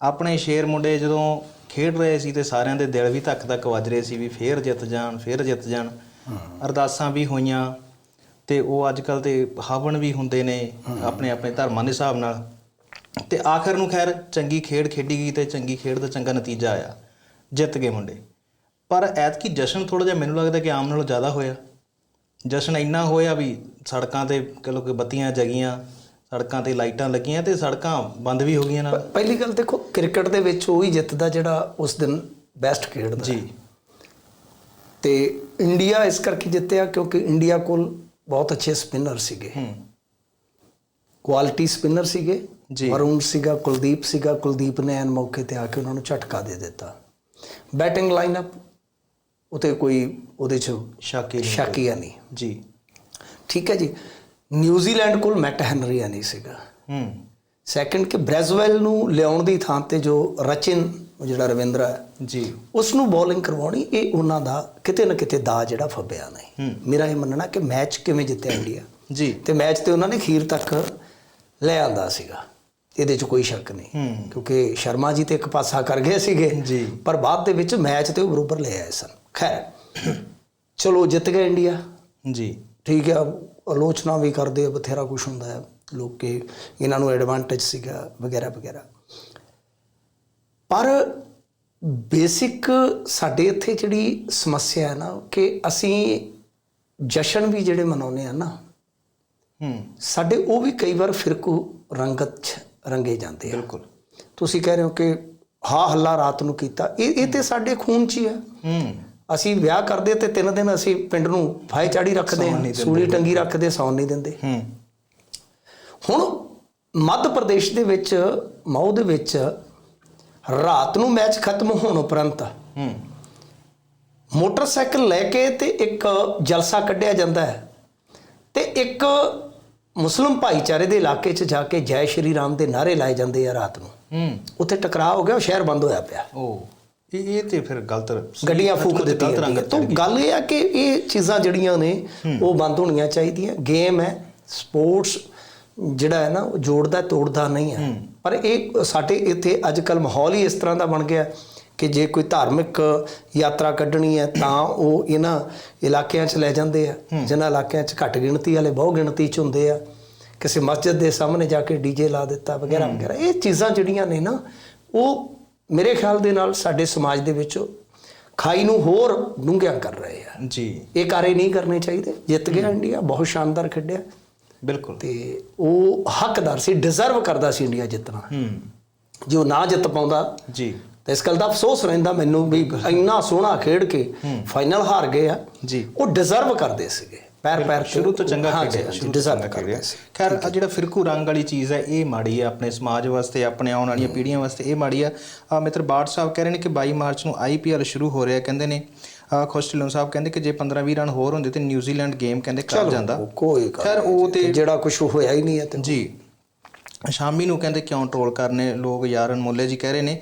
ਆਪਣੇ ਸ਼ੇਰ ਮੁੰਡੇ ਜਦੋਂ ਖੇਡ ਰਹੇ ਸੀ ਤੇ ਸਾਰਿਆਂ ਦੇ ਦਿਲ ਵੀ ਧੱਕ ਧੱਕ ਵੱਜ ਰਹੇ ਸੀ ਵੀ ਫੇਰ ਜਿੱਤ ਜਾਣ ਫੇਰ ਜਿੱਤ ਜਾਣ। ਅਰਦਾਸਾਂ ਵੀ ਹੋਈਆਂ ਤੇ ਉਹ ਅੱਜ ਕੱਲ ਤੇ ਹਵਨ ਵੀ ਹੁੰਦੇ ਨੇ ਆਪਣੇ ਆਪਣੇ ਧਰਮਾਂ ਦੇ ਹਿਸਾਬ ਨਾਲ। ਤੇ ਆਖਰ ਨੂੰ ਖੈਰ ਚੰਗੀ ਖੇਡ ਖੇਡੀ ਗਈ ਤੇ ਚੰਗੀ ਖੇਡ ਦਾ ਚੰਗਾ ਨਤੀਜਾ ਆਇਆ ਜਿੱਤ ਗਏ ਮੁੰਡੇ। ਪਰ ਐਤਕੀ ਜਸ਼ਨ ਥੋੜਾ ਜਿਹਾ ਮੈਨੂੰ ਲੱਗਦਾ ਕਿ ਆਮ ਨਾਲੋਂ ਜ਼ਿਆਦਾ ਹੋਇਆ। ਜਸ਼ਨ ਇੰਨਾ ਹੋਇਆ ਵੀ ਸੜਕਾਂ ਤੇ ਕਹੋ ਕਿ ਬੱਤੀਆਂ ਜਗੀਆਂ ਸੜਕਾਂ ਤੇ ਲਾਈਟਾਂ ਲੱਗੀਆਂ ਤੇ ਸੜਕਾਂ ਬੰਦ ਵੀ ਹੋ ਗਈਆਂ ਨਾਲ। ਪਹਿਲੀ ਗੱਲ ਦੇਖੋ ਕ੍ਰਿਕਟ ਦੇ ਵਿੱਚ ਉਹ ਹੀ ਜਿੱਤਦਾ ਜਿਹੜਾ ਉਸ ਦਿਨ ਬੈਸਟ ਖੇਡਦਾ ਜੀ। ਤੇ ਇੰਡੀਆ ਇਸ ਕਰਕੇ ਜਿੱਤਿਆ ਕਿਉਂਕਿ ਇੰਡੀਆ ਕੋਲ ਬਹੁਤ ਅੱਛੇ ਸਪਿਨਰ ਸੀਗੇ। ਹੂੰ। ਕੁਆਲਿਟੀ ਸਪਿਨਰ ਸੀਗੇ। ਜੀ। ਵਰੁਣ ਸੀਗਾ ਕੁਲਦੀਪ ਸੀਗਾ ਕੁਲਦੀਪ ਨੇ ਐਨ ਮੌਕੇ ਤੇ ਆ ਕੇ ਉਹਨਾਂ ਨੂੰ ਝਟਕਾ ਦੇ ਦਿੱਤਾ। ਬੈਟਿੰਗ ਲਾਈਨਅਪ ਉਤੇ ਕੋਈ ਉਹਦੇ ਚ ਸ਼ਾਕੀ ਨਹੀਂ। ਸ਼ਾਕੀਆ ਨਹੀਂ। ਜੀ। ਠੀਕ ਹੈ ਜੀ। ਨਿਊਜ਼ੀਲੈਂਡ ਕੋਲ ਮੈਟ ਹੈਨਰੀ ਨਹੀਂ ਸੀਗਾ। ਹੂੰ। ਸੈਕੰਡ ਕਿ ਬ੍ਰੈਜ਼ਵੈਲ ਨੂੰ ਲਿਆਉਣ ਦੀ ਥਾਂ ਤੇ ਜੋ ਰਚਿਨ ਉਹ ਜਿਹੜਾ ਰਵਿੰਦਰਾ ਹੈ ਜੀ। ਉਸ ਨੂੰ ਬੋਲਿੰਗ ਕਰਵਾਉਣੀ ਇਹ ਉਹਨਾਂ ਦਾ ਕਿਤੇ ਨਾ ਕਿਤੇ ਦਾ ਜਿਹੜਾ ਫੱਬਿਆ ਨਹੀਂ। ਮੇਰਾ ਇਹ ਮੰਨਣਾ ਕਿ ਮੈਚ ਕਿਵੇਂ ਜਿੱਤਿਆ ਇੰਡੀਆ। ਜੀ। ਤੇ ਮੈਚ ਤੇ ਉਹਨਾਂ ਨੇ ਖੀਰ ਤੱਕ ਲੈ ਆਂਦਾ ਸੀਗਾ। ਇਹਦੇ 'ਚ ਕੋਈ ਸ਼ੱਕ ਨਹੀਂ। ਕਿਉਂਕਿ ਸ਼ਰਮਾ ਜੀ ਤੇ ਇੱਕ ਪਾਸਾ ਕਰ ਗਏ ਸੀਗੇ। ਜੀ। ਪਰ ਬਾਅਦ ਦੇ ਵਿੱਚ ਮੈਚ ਤੇ ਉਹ ਬਰੋਬਰ ਲੈ ਆਏ ਸਨ। ਖੈਰ ਚਲੋ ਜਿੱਤ ਗਏ ਇੰਡੀਆ। ਜੀ। ਠੀਕ ਹੈ ਆਲੋਚਨਾ ਵੀ ਕਰਦੇ ਆ ਬਥੇਰਾ ਕੁਝ ਹੁੰਦਾ ਹੈ ਲੋਕ ਕਿ ਇਹਨਾਂ ਨੂੰ ਐਡਵਾਂਟੇਜ ਸੀਗਾ ਵਗੈਰਾ ਵਗੈਰਾ। ਪਰ ਬੇਸਿਕ ਸਾਡੇ ਇੱਥੇ ਜਿਹੜੀ ਸਮੱਸਿਆ ਹੈ ਨਾ ਕਿ ਅਸੀਂ ਜਸ਼ਨ ਵੀ ਜਿਹੜੇ ਮਨਾਉਂਦੇ ਆ ਨਾ ਹੂੰ। ਸਾਡੇ ਉਹ ਵੀ ਕਈ ਵਾਰ ਫਿਰਕੂ ਰੰਗਤ ਰੰਗੇ ਜਾਂਦੇ ਆ। ਬਿਲਕੁਲ। ਤੁਸੀਂ ਕਹਿ ਰਹੇ ਹੋ ਕਿ ਹਾ ਹੱਲਾ ਰਾਤ ਨੂੰ ਕੀਤਾ ਇਹ ਇਹ ਤੇ ਸਾਡੇ ਖੂਨ 'ਚ ਹੀ ਹੈ। ਹੂੰ। ਅਸੀਂ ਵਿਆਹ ਕਰਦੇ ਤੇ ਤਿੰਨ ਦਿਨ ਅਸੀਂ ਪਿੰਡ ਨੂੰ ਫਾਇ ਚਾੜੀ ਰੱਖਦੇ ਹਾਂ ਸੂਲੀ ਟੰਗੀ ਰੱਖਦੇ ਸੌਣ ਨਹੀਂ ਦਿੰਦੇ। ਹੂੰ। ਹੁਣ ਮੱਧ ਪ੍ਰਦੇਸ਼ ਦੇ ਵਿੱਚ ਮਊ ਦੇ ਵਿੱਚ ਰਾਤ ਨੂੰ ਮੈਚ ਖਤਮ ਹੋਣ ਉਪਰੰਤ ਹੂੰ। ਮੋਟਰਸਾਈਕਲ ਲੈ ਕੇ ਤੇ ਇੱਕ ਜਲਸਾ ਕੱਢਿਆ ਜਾਂਦਾ ਹੈ ਤੇ ਇੱਕ ਮੁਸਲਮ ਭਾਈਚਾਰੇ ਦੇ ਇਲਾਕੇ 'ਚ ਜਾ ਕੇ ਜੈ ਸ਼੍ਰੀ ਰਾਮ ਦੇ ਨਾਰੇ ਲਾਏ ਜਾਂਦੇ ਆ ਰਾਤ ਨੂੰ। ਹੂੰ। ਉੱਥੇ ਟਕਰਾਅ ਹੋ ਗਿਆ ਉਹ ਸ਼ਹਿਰ ਬੰਦ ਹੋਇਆ ਪਿਆ। ਉਹ ਇਹ ਇਹ ਤੇ ਫਿਰ ਗਲਤ ਗੱਡੀਆਂ ਫੂਕ ਦਿੱਤੀਆਂ। ਤਾਂ ਗੱਲ ਇਹ ਆ ਕਿ ਇਹ ਚੀਜ਼ਾਂ ਜਿਹੜੀਆਂ ਨੇ ਉਹ ਬੰਦ ਹੋਣੀਆਂ ਚਾਹੀਦੀਆਂ। ਗੇਮ ਹੈ ਸਪੋਰਟਸ ਜਿਹੜਾ ਹੈ ਨਾ ਉਹ ਜੋੜਦਾ ਤੋੜਦਾ ਨਹੀਂ ਹੈ। ਪਰ ਇਹ ਸਾਡੇ ਇੱਥੇ ਅੱਜ ਕੱਲ ਮਾਹੌਲ ਹੀ ਇਸ ਤਰ੍ਹਾਂ ਦਾ ਬਣ ਗਿਆ ਕਿ ਜੇ ਕੋਈ ਧਾਰਮਿਕ ਯਾਤਰਾ ਕੱਢਣੀ ਹੈ ਤਾਂ ਉਹ ਇਹਨਾਂ ਇਲਾਕਿਆਂ 'ਚ ਲੈ ਜਾਂਦੇ ਆ। ਜਿਨ੍ਹਾਂ ਇਲਾਕਿਆਂ 'ਚ ਘੱਟ ਗਿਣਤੀ ਵਾਲੇ ਬਹੁ ਗਿਣਤੀ 'ਚ ਹੁੰਦੇ ਆ। ਕਿਸੇ ਮਸਜਿਦ ਦੇ ਸਾਹਮਣੇ ਜਾ ਕੇ ਡੀਜੇ ਲਾ ਦਿੱਤਾ ਵਗੈਰਾ ਵਗੈਰਾ। ਇਹ ਚੀਜ਼ਾਂ ਜਿਹੜੀਆਂ ਨੇ ਨਾ ਉਹ ਮੇਰੇ ਖਿਆਲ ਦੇ ਨਾਲ ਸਾਡੇ ਸਮਾਜ ਦੇ ਵਿੱਚ ਖਾਈ ਨੂੰ ਹੋਰ ਡੂੰਘਿਆ ਕਰ ਰਹੇ ਆ। ਜੀ। ਇਹ ਕਾਰੇ ਨਹੀਂ ਕਰਨੇ ਚਾਹੀਦੇ। ਜਿੱਤ ਗਿਆ ਇੰਡੀਆ ਬਹੁਤ ਸ਼ਾਨਦਾਰ ਖੇਡਿਆ। ਬਿਲਕੁਲ। ਤੇ ਉਹ ਹੱਕਦਾਰ ਸੀ ਡਿਜ਼ਰਵ ਕਰਦਾ ਸੀ ਇੰਡੀਆ ਜਿੱਤਣਾ। ਹੂੰ। ਜੋ ਨਾ ਜਿੱਤ ਪਾਉਂਦਾ ਜੀ। ਤਾਂ ਇਸ ਗੱਲ ਦਾ ਅਫਸੋਸ ਰਹਿੰਦਾ ਮੈਨੂੰ ਵੀ ਇੰਨਾ ਸੋਹਣਾ ਖੇਡ ਕੇ ਫਾਈਨਲ ਹਾਰ ਗਏ ਆ। ਜੀ। ਉਹ ਡਿਜ਼ਰਵ ਕਰਦੇ ਸੀਗੇ। ਪੈਰ ਪੈਰ ਸ਼ੁਰੂ ਤੋਂ ਚੰਗਾ ਖੇਡਿਆ ਸ਼ੁਰੂ ਕਰਦੇ ਖੇਡਿਆ। ਸੀ। ਖੈਰ ਆਹ ਜਿਹੜਾ ਫਿਰਕੂ ਰੰਗ ਵਾਲੀ ਚੀਜ਼ ਹੈ ਇਹ ਮਾੜੀ ਹੈ ਆਪਣੇ ਸਮਾਜ ਵਾਸਤੇ ਆਪਣੇ ਆਉਣ ਵਾਲੀਆਂ ਪੀੜ੍ਹੀਆਂ ਵਾਸਤੇ ਇਹ ਮਾੜੀ ਆ। ਆਹ ਮਿੱਤਰ ਬਾਟ ਸਾਹਿਬ ਕਹਿ ਰਹੇ ਨੇ ਕਿ 22 ਮਾਰਚ ਨੂੰ ਆਈਪੀਐਲ ਸ਼ੁਰੂ ਹੋ ਰਿਹਾ ਕਹਿੰਦੇ ਨੇ। ਆਹ ਖੁਸ਼ ਢਿੱਲੋਂ ਸਾਹਿਬ ਕਹਿੰਦੇ ਕਿ ਜੇ 15-20 ਰਨ ਹੋਰ ਹੁੰਦੇ ਤੇ ਨਿਊਜ਼ੀਲੈਂਡ ਗੇਮ ਕਹਿੰਦੇ ਕਰ ਜਾਂਦਾ। ਕੋਈ ਖੈਰ ਉਹ ਤੇ। ਜਿਹੜਾ ਕੁਝ ਹੋਇਆ ਹੀ ਨਹੀਂ ਹੈ ਤੇ ਜੀ। ਸ਼ਾਮੀ ਨੂੰ ਕਹਿੰਦੇ ਕਿਉਂ ਟ੍ਰੋਲ ਕਰਨੇ ਲੋਕ ਯਾਰ ਅਨਮੋਲੇ ਜੀ ਕਹਿ ਰਹੇ ਨੇ